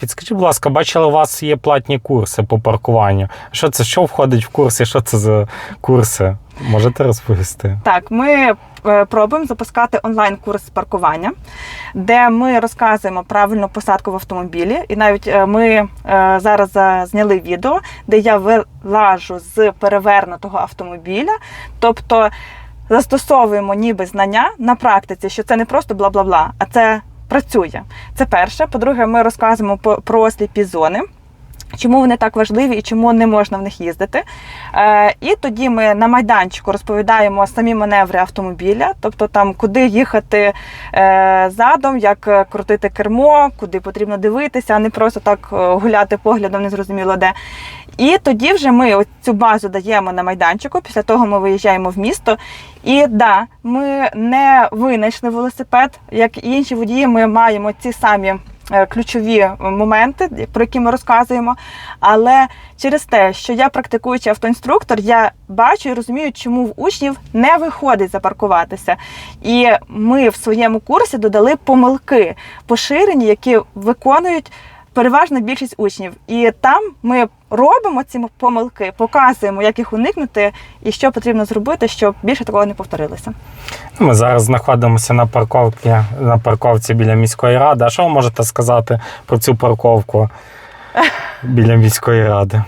Підскажіть, будь ласка, бачили, у вас є платні курси по паркуванню. Що це? Що входить в курси? Що це за курси? Можете розповісти? Так, ми е, пробуємо запускати онлайн-курс з паркування, де ми розказуємо правильну посадку в автомобілі. І навіть е, ми е, зараз зняли відео, де я вилажу з перевернутого автомобіля. Тобто застосовуємо ніби знання на практиці, що це не просто бла-бла-бла, а це працює. Це перше. По-друге, ми розказуємо про сліпі зони. Чому вони так важливі і чому не можна в них їздити? Е, і тоді ми на майданчику розповідаємо самі маневри автомобіля, тобто там куди їхати е, задом, як е, крутити кермо, куди потрібно дивитися, а не просто так гуляти поглядом, незрозуміло де. І тоді вже ми цю базу даємо на майданчику. Після того ми виїжджаємо в місто. І да, ми не винайшли велосипед, як і інші водії. Ми маємо ці самі е, ключові моменти, про які ми розказуємо. Але через те, що я практикуючий автоінструктор, я бачу і розумію, чому в учнів не виходить запаркуватися. І ми в своєму курсі додали помилки поширені, які виконують переважна більшість учнів. І там ми робимо ці помилки, показуємо, як їх уникнути і що потрібно зробити, щоб більше такого не повторилося. Ми зараз знаходимося на парковці, на парковці біля міської ради. А що ви можете сказати про цю парковку біля міської ради?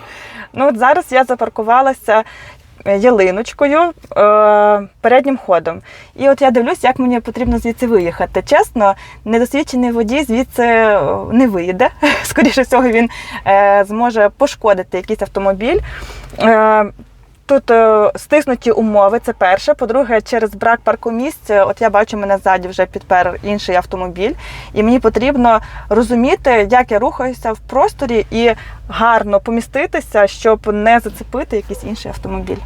Ну от зараз я запаркувалася ялиночкою е, переднім ходом. І от я дивлюсь, як мені потрібно звідси виїхати. Чесно, недосвідчений водій звідси е, не виїде. Скоріше всього, він е, зможе пошкодити якийсь автомобіль. Тут е, стиснуті умови, це перше. По-друге, через брак паркомісць, місць, от я бачу, мене ззаді вже підпер інший автомобіль, і мені потрібно розуміти, як я рухаюся в просторі і гарно поміститися, щоб не зацепити якийсь інший автомобіль.